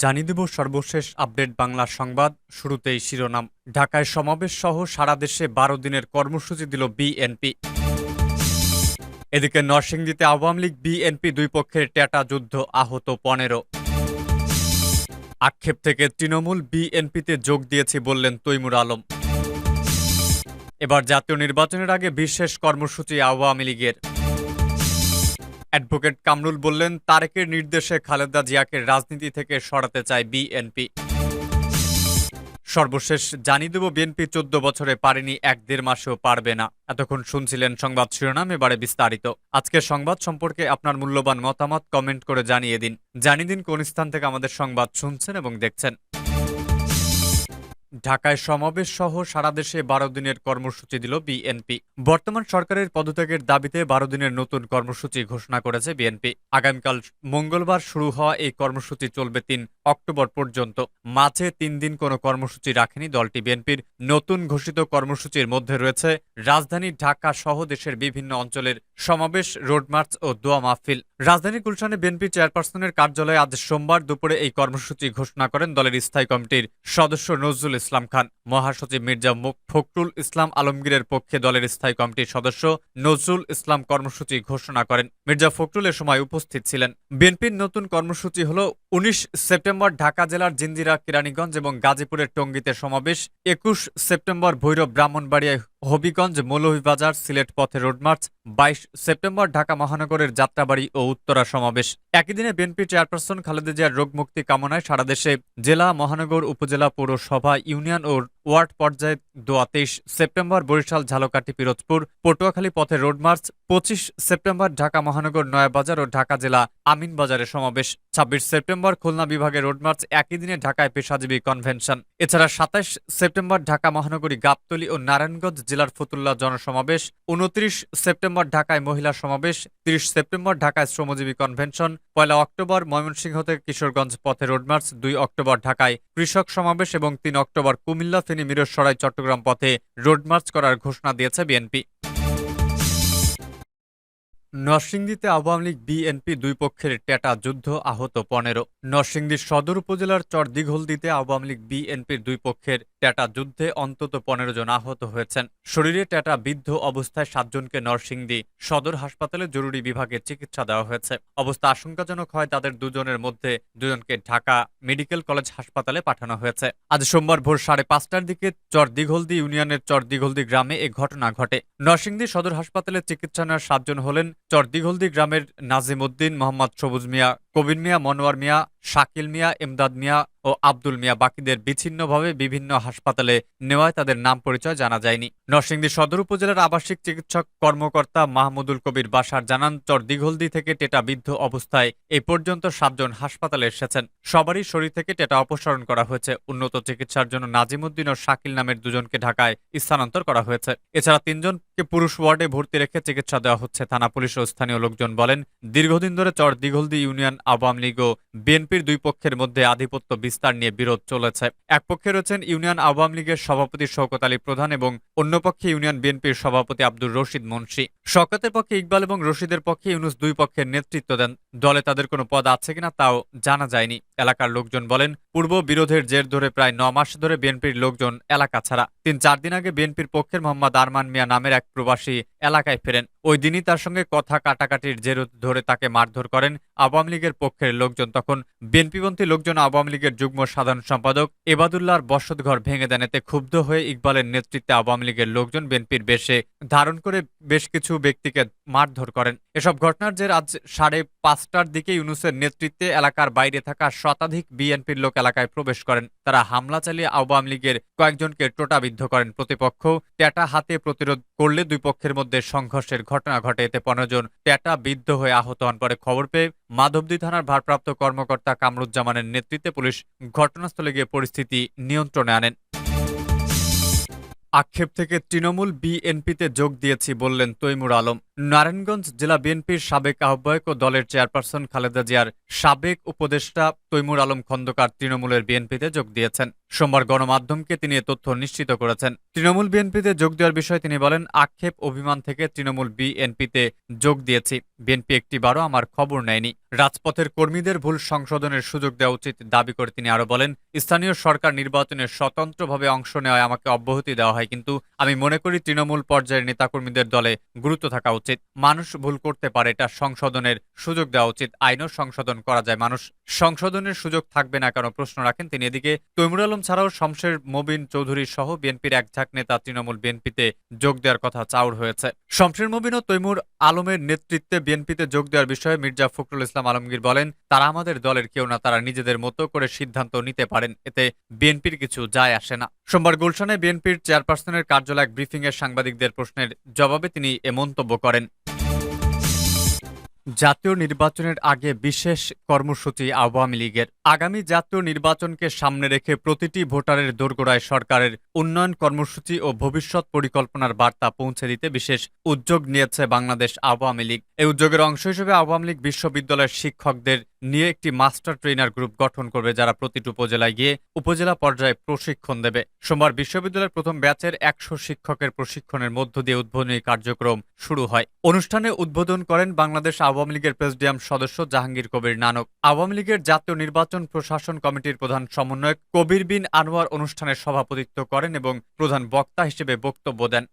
জানিয়ে দেব সর্বশেষ আপডেট বাংলা সংবাদ। শুরুতেই শিরোনাম। ঢাকায় সমাবেশ সহ সারা দেশে বারো দিনের কর্মসূচি দিল বিএনপি। এদিকে নরসিংদীতে আওয়ামী লীগ বিএনপি দুই পক্ষের টেটা যুদ্ধ আহত পনেরো। আক্ষেপ থেকে তৃণমূল বিএনপিতে যোগ দিয়েছি বললেন তৈমুর আলম। এবার জাতীয় নির্বাচনের আগে বিশেষ কর্মসূচি আওয়ামী লীগের। অ্যাডভোকেট কামরুল বললেন, তারেকের নির্দেশে খালেদা জিয়াকে রাজনীতি থেকে সরাতে চায় বিএনপি। সর্বশেষ জানিয়ে দেব, বিএনপি চোদ্দ বছরে পারেনি, এক দেড় মাসেও পারবে না। এতক্ষণ শুনছিলেন সংবাদ শিরোনাম, এবারে বিস্তারিত। আজকের সংবাদ সম্পর্কে আপনার মূল্যবান মতামত কমেন্ট করে জানিয়ে দিন। জানিয়ে দিন কোন স্থান থেকে আমাদের সংবাদ শুনছেন এবং দেখছেন। ঢাকায় সমাবেশ সহ সারা দেশে বারো দিনের কর্মসূচি দিল বিএনপি। বর্তমান সরকারের পদত্যাগের দাবিতে বারো দিনের নতুন কর্মসূচি ঘোষণা করেছে বিএনপি। আগামীকাল মঙ্গলবার শুরু হওয়া এই কর্মসূচি চলবে তিন অক্টোবর পর্যন্ত। মাঝে তিন দিন কোনো কর্মসূচি রাখেনি দলটি। বিএনপির নতুন ঘোষিত কর্মসূচির মধ্যে রয়েছে রাজধানী ঢাকা সহ দেশের বিভিন্ন অঞ্চলের সমাবেশ রোডমার্চ ও দোয়া মাহফিল। রাজধানী গুলশানে বিএনপি চেয়ারপারসনের কার্যালয়ে আজ সোমবার দুপুরে এই কর্মসূচি ঘোষণা করেন দলের স্থায়ী কমিটির সদস্য নজরুল ইসলাম খান। মহাসচিব মির্জা ফখরুল ইসলাম আলমগীরের পক্ষে দলের স্থায়ী কমিটির সদস্য নজরুল ইসলাম কর্মসূচি ঘোষণা করেন। মির্জা ফখরুল এ সময় উপস্থিত ছিলেন। বিএনপির নতুন কর্মসূচি হল উনিশ সেপ্টেম্বর ঢাকা জেলার জিন্দিরা কেরানীগঞ্জ এবং গাজীপুরের টঙ্গিতে সমাবেশ। একুশ সেপ্টেম্বর ভৈরব ব্রাহ্মণবাড়িয়ায় হবিগঞ্জ মৌলভীবাজার সিলেট পথে রোডমার্চ বাইশ সেপ্টেম্বর ঢাকা মহানগরের যাত্রাবাড়ি ও উত্তরা সমাবেশ। একই দিনে বিএনপি চেয়ারপারসন খালেদা জিয়ার রোগ মুক্তি কামনায় সারা দেশে জেলা, মহানগর, উপজেলা, পৌরসভা, ইউনিয়ন ও ওয়ার্ড পর্যায়ে দোয়া তেইশ সেপ্টেম্বর বরিশাল, ঝালকাঠি, পিরোজপুর, পটুয়াখালী পথে রোডমার্চ পঁচিশ সেপ্টেম্বর ঢাকা মহানগর, নয়াবাজার ও ঢাকা জেলা আমিনবাজারে সমাবেশ। ছাব্বিশ সেপ্টেম্বর খুলনা বিভাগে রোডমার্চ একই দিনে ঢাকায় পেশাজীবী কনভেনশন। এছাড়া সাতাশ সেপ্টেম্বর ঢাকা মহানগরী গাবতলী ও নারায়ণগঞ্জ জেলার ফতুল্লা জনসমাবেশ, উনত্রিশ সেপ্টেম্বর ঢাকায় মহিলা সমাবেশ, তিরিশ সেপ্টেম্বর ঢাকায় শ্রমজীবী কনভেনশন, পয়লা অক্টোবর ময়মনসিংহ থেকে কিশোরগঞ্জ পথে রোডমার্চ, দুই অক্টোবর ঢাকায় কৃষক সমাবেশ এবং তিন অক্টোবর কুমিল্লা ফেনী মিরসরাই, চট্টগ্রাম পথে রোডমার্চ করার ঘোষণা দিয়েছে বিএনপি। নরসিংদীতে আওয়ামী লীগ বিএনপি দুই পক্ষের টেটা যুদ্ধ আহত পনেরো। নরসিংদী সদর উপজেলার চর দিঘলদিতে আওয়ামী লীগ বিএনপির দুই পক্ষের টেটা যুদ্ধে অন্তত পনেরো জন আহত হয়েছেন। শরীরে টেটা বিদ্ধ অবস্থায় সাতজনকে নরসিংদী সদর হাসপাতালে জরুরি বিভাগে চিকিৎসা দেওয়া হয়েছে। অবস্থা আশঙ্কাজনক হয় তাদের দুজনের মধ্যে দুজনকে ঢাকা মেডিকেল কলেজ হাসপাতালে পাঠানো হয়েছে। আজ সোমবার ভোর সাড়ে পাঁচটার দিকে চর দিঘলদি ইউনিয়নের চর দিঘলদি গ্রামে এ ঘটনা ঘটে। নরসিংদী সদর হাসপাতালে চিকিৎসা নেওয়ার সাতজন হলেন চর দিঘলদি গ্রামের নাজিম উদ্দিন মোহাম্মদ সবুজ মিয়া কবির মিয়া মনোয়ার মিয়া শাকিল মিয়া এমদাদ মিয়া ও আব্দুল মিয়া বাকিদের বিচ্ছিন্নভাবে বিভিন্ন হাসপাতালে নেওয়ায় তাদের নাম পরিচয় জানা যায়নি। নরসিংদী সদর উপজেলার আবাসিক চিকিৎসক কর্মকর্তা মাহমুদুল কবির বাসার জানান চর দিঘলদি থেকে টেটা বিদ্ধ অবস্থায় এই পর্যন্ত সাতজন হাসপাতালে এসেছেন। সবারই শরীর থেকে টেটা অপসারণ করা হয়েছে। উন্নত চিকিৎসার জন্য নাজিমুদ্দিন ও শাকিল নামের দুজনকে ঢাকায় স্থানান্তর করা হয়েছে। এছাড়া তিনজনকে পুরুষ ওয়ার্ডে ভর্তি রেখে চিকিৎসা দেওয়া হচ্ছে। থানা পুলিশ ও স্থানীয় লোকজন বলেন, দীর্ঘদিন ধরে চর দিঘলদি ইউনিয়ন, আওয়ামী লীগ ও বিএনপির দুই পক্ষের মধ্যে আধিপত্য বিস্তার নিয়ে বিরোধ চলেছে। এক পক্ষে রয়েছেন ইউনিয়ন আওয়ামী লীগের সভাপতি শওকত আলী প্রধান এবং অন্য পক্ষে ইউনিয়ন বিএনপির সভাপতি আব্দুর রশিদ মুন্সি। শওকতের পক্ষে ইকবাল এবং রশিদের পক্ষে ইউনুস দুই পক্ষের নেতৃত্ব দেন। দলে তাদের কোনো পদ আছে কিনা তাও জানা যায়নি। এলাকার লোকজন বলেন, পূর্ব বিরোধের জের ধরে প্রায় ন মাস ধরে বিএনপির লোকজন এলাকা ছাড়া। তিন চার দিন আগে বিএনপির পক্ষের মোহাম্মদ আরমান মিয়া নামের এক প্রবাসী এলাকায় ফেরেন। ওই দিনই তার সঙ্গে কথা কাটাকাটির জের ধরে তাকে মারধর করেন আওয়ামী লীগের পক্ষের লোকজন। তখন বিএনপিপন্থী লোকজন আওয়ামী লীগের যুগ্ম সাধারণ সম্পাদক এবাদুল্লাহর বসতঘর ভেঙে দেন। এতে ক্ষুব্ধ হয়ে ইকবালের নেতৃত্বে আওয়ামী লীগের লোকজন বিএনপির বেশে ধারণ করে বেশ কিছু ব্যক্তিকে মারধর করেন। এসব ঘটনার জের আজ সাড়ে পাঁচটার দিকে ইউনুসের নেতৃত্বে এলাকার বাইরে থাকা শতাধিক বিএনপির লোক এলাকায় প্রবেশ করেন। তারা হামলা চালিয়ে আওয়ামী লীগের কয়েকজনকে টোটাবিদ্ধ করেন প্রতিপক্ষ। ট্যাটা হাতে প্রতিরোধ করলে দুই পক্ষের মধ্যে সংঘর্ষের ঘটনা ঘটে। এতে পনেরো জন ট্যাটা বিদ্ধ হয়ে আহত হন। পরে খবর পেয়ে মাধবদী থানার ভারপ্রাপ্ত কর্মকর্তা কামরুজ্জামানের নেতৃত্বে পুলিশ ঘটনাস্থলে গিয়ে পরিস্থিতি নিয়ন্ত্রণে আনেন। আক্ষেপ থেকে তৃণমূল বিএনপিতে যোগ দিয়েছি বললেন তৈমুর আলম। নারায়ণগঞ্জ জেলা বিএনপির সাবেক আহ্বায়ক ও দলের চেয়ারপারসন খালেদা জিয়ার সাবেক উপদেষ্টা তৈমুর আলম খন্দকার তৃণমূলের বিএনপিতে যোগ দিয়েছেন। সোমবার গণমাধ্যমকে তিনি এ তথ্য নিশ্চিত করেছেন। তৃণমূল বিএনপিতে যোগ দেওয়ার বিষয়ে তিনি বলেন, আক্ষেপ অভিমান থেকে তৃণমূল বিএনপিতে যোগ দিয়েছি। বিএনপি একটিবারও আমার খবর নেয়নি। রাজপথের কর্মীদের ভুল সংশোধনের সুযোগ দেওয়া উচিত দাবি করে তিনি আরও বলেন, স্থানীয় সরকার নির্বাচনে স্বতন্ত্রভাবে অংশ নেওয়ায় আমাকে অব্যাহতি দেওয়া হয়, কিন্তু আমি মনে করি তৃণমূল পর্যায়ের নেতাকর্মীদের দলে গুরুত্ব থাকা উচিত মানুষ ভুল করতে পারে, এটা সংশোধনের সুযোগ দেওয়া উচিত। আইনও সংশোধন করা যায়। মানুষ সংশোধনের সুযোগ থাকবে না কেন? প্রশ্ন রাখেন তিনি। এদিকে তৈমুর আলম ছাড়াও শমশের মবিন চৌধুরী সহ বিএনপির এক ঝাঁক নেতা তৃণমূল বিএনপিতে যোগ দেওয়ার কথা চাউর হয়েছে। শমশের মবিন ও তৈমুর আলমের নেতৃত্বে বিএনপিতে যোগ দেওয়ার বিষয়ে মির্জা ফখরুল ইসলাম আলমগীর বলেন তারা আমাদের দলের কেউ না, তারা নিজেদের মতো করে সিদ্ধান্ত নিতে পারেন, এতে বিএনপির কিছু যায় আসে না। সোমবার গুলশানে বিএনপির চেয়ারপারসনের কার্যালয় ব্রিফিংয়ে সাংবাদিকদের প্রশ্নের জবাবে তিনি এ মন্তব্য করেন। জাতীয় নির্বাচনের আগে বিশেষ কর্মসূচি আওয়ামী লীগের। আগামী জাতীয় নির্বাচনকে সামনে রেখে প্রতিটি ভোটারের দোরগোড়ায় সরকারের উন্নয়ন কর্মসূচি ও ভবিষ্যৎ পরিকল্পনার বার্তা পৌঁছে দিতে বিশেষ উদ্যোগ নিয়েছে বাংলাদেশ আওয়ামী লীগ। এই উদ্যোগের অংশ হিসেবে আওয়ামী লীগ বিশ্ববিদ্যালয়ের শিক্ষকদের নিয়ে একটি মাস্টার ট্রেনার গ্রুপ গঠন করবে, যারা প্রতিটি উপজেলায় গিয়ে উপজেলা পর্যায়ে প্রশিক্ষণ দেবে। সোমবার বিশ্ববিদ্যালয়ের প্রথম ব্যাচের একশো শিক্ষকের প্রশিক্ষণের মধ্য দিয়ে উদ্বোধনী কার্যক্রম শুরু হয়। অনুষ্ঠানে উদ্বোধন করেন বাংলাদেশ আওয়ামী লীগের প্রেসিডিয়াম সদস্য জাহাঙ্গীর কবির নানক। আওয়ামী লীগের জাতীয় নির্বাচন প্রশাসন কমিটির প্রধান সমন্বয়ক কবির বিন আনোয়ার অনুষ্ঠানে সভাপতিত্ব করেন এবং প্রধান বক্তা হিসেবে বক্তব্য দেন।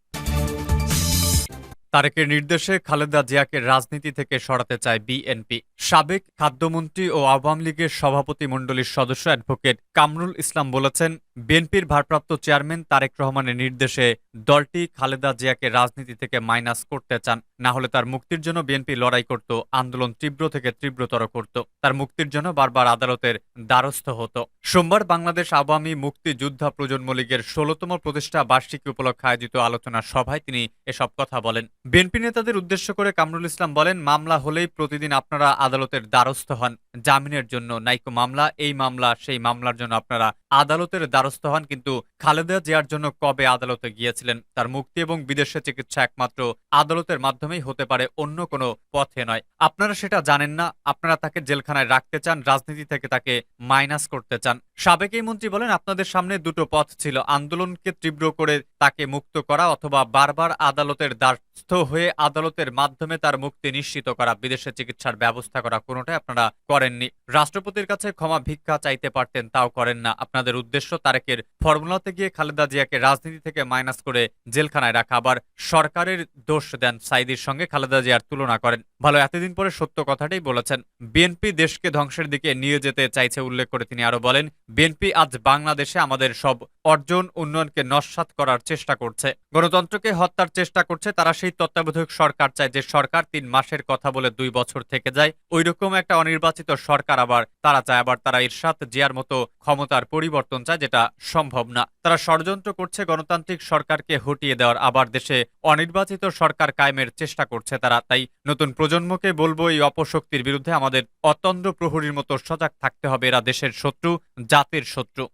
তারেকের নির্দেশে খালেদা জিয়াকে রাজনীতি থেকে সরাতে চায় বিএনপি। সাবেক খাদ্যমন্ত্রী ও আওয়ামী লীগের সভাপতি মণ্ডলীর সদস্য অ্যাডভোকেট কামরুল ইসলাম বলেছেন, বিএনপির ভারপ্রাপ্ত চেয়ারম্যান তারেক রহমানের নির্দেশে দলটি খালেদা জিয়াকে রাজনীতি থেকে মাইনাস করতে চান, না হলে তার মুক্তির জন্য বিএনপি লড়াই করত, আন্দোলন তীব্র থেকে তীব্রতর করত, তার মুক্তির জন্য বারবার আদালতের দ্বারস্থ হতো। সোমবার বাংলাদেশ আওয়ামী মুক্তি মুক্তিযোদ্ধা প্রজন্ম লীগের ষোলতম প্রতিষ্ঠা বার্ষিকী উপলক্ষে আয়োজিত আলোচনা সভায় তিনি এসব কথা বলেন। বিএনপি নেতাদের উদ্দেশ্য করে কামরুল ইসলাম বলেন, মামলা হলেই প্রতিদিন আপনারা আদালতের দ্বারস্থ হন জামিনের জন্য নাইকো মামলা। এই মামলা সেই মামলার জন্য আপনারা আদালতের দ্বারস্থ হন, কিন্তু খালেদা জিয়ার জন্য কবে আদালতে গিয়েছিলেন? তার মুক্তি এবং বিদেশে চিকিৎসা একমাত্র আদালতের মাধ্যমেই হতে পারে, অন্য কোনো পথে নয়। আপনারা সেটা জানেন না। আপনারা তাকে জেলখানায় রাখতে চান, রাজনীতি থেকে তাকে মাইনাস করতে চান। সাবেক এই মন্ত্রী বলেন, আপনাদের সামনে দুটো পথ ছিল, আন্দোলনকে তীব্র করে তাকে মুক্ত করা অথবা বারবার আদালতের দ্বারস্থ হয়ে আদালতের মাধ্যমে তার মুক্তি নিশ্চিত করা, বিদেশে চিকিৎসার ব্যবস্থা করা, কোনোটাই আপনারা করেননি। রাষ্ট্রপতির কাছে ক্ষমা ভিক্ষা চাইতে পারতেন, তাও করেন না। আপনাদের উদ্দেশ্য তারেকের ফর্মুলাতে গিয়ে খালেদা জিয়াকে রাজনীতি থেকে মাইনাস করে জেলখানায় রাখা। আবার সরকারের দোষ দেন সাইদির সঙ্গে, খালেদা জিয়ার তুলনা করেন। ভালো, এতদিন পরে সত্য কথাটাই বলেছেন। বিএনপি দেশকে ধ্বংসের দিকে নিয়ে যেতে চাইছে, উল্লেখ করে তিনি আরও বলেন, বিএনপি আজ বাংলাদেশে আমাদের সব অর্জন উন্নয়নকে নস্বাত করার চেষ্টা করছে। গণতন্ত্রকে হত্যার চেষ্টা করছে, তারা সেই তত্ত্বাবধায়ক সরকার চায় যে সরকার তিন মাসের কথা বলে দুই বছর থেকে যায়। ওই রকম একটা অনির্বাচিত সরকার আবার তারা চায়, আবার তারা ইরশাদ জিয়ার মতো ক্ষমতার পরিবর্তন চায়, যেটা সম্ভব না। তারা ষড়যন্ত্র করছে, গণতান্ত্রিক সরকারকে হটিয়ে দেওয়ার, আবার দেশে অনির্বাচিত সরকার কায়েমের চেষ্টা করছে তারা। তাই নতুন প্রজন্মকে বলব, এই অপশক্তির বিরুদ্ধে আমাদের অতন্দ্র প্রহরীর মতো সজাগ থাকতে হবে, এরা দেশের শত্রু, জাতির শত্রু।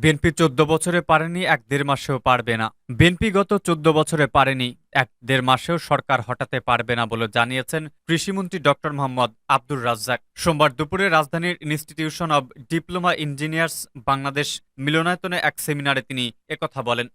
বিএনপি চোদ্দ বছরে পারেনি, এক দেড় মাসেও পারবে না। বিএনপি গত চোদ্দ বছরে পারেনি, এক দেড় মাসেও সরকার হটাতে পারবে না বলে জানিয়েছেন কৃষিমন্ত্রী ডক্টর মোহাম্মদ আব্দুর রাজ্জাক। সোমবার দুপুরে রাজধানীর institution of diploma engineers Bangladesh মিলনায়তনে এক সেমিনারে তিনি একথা বলেন।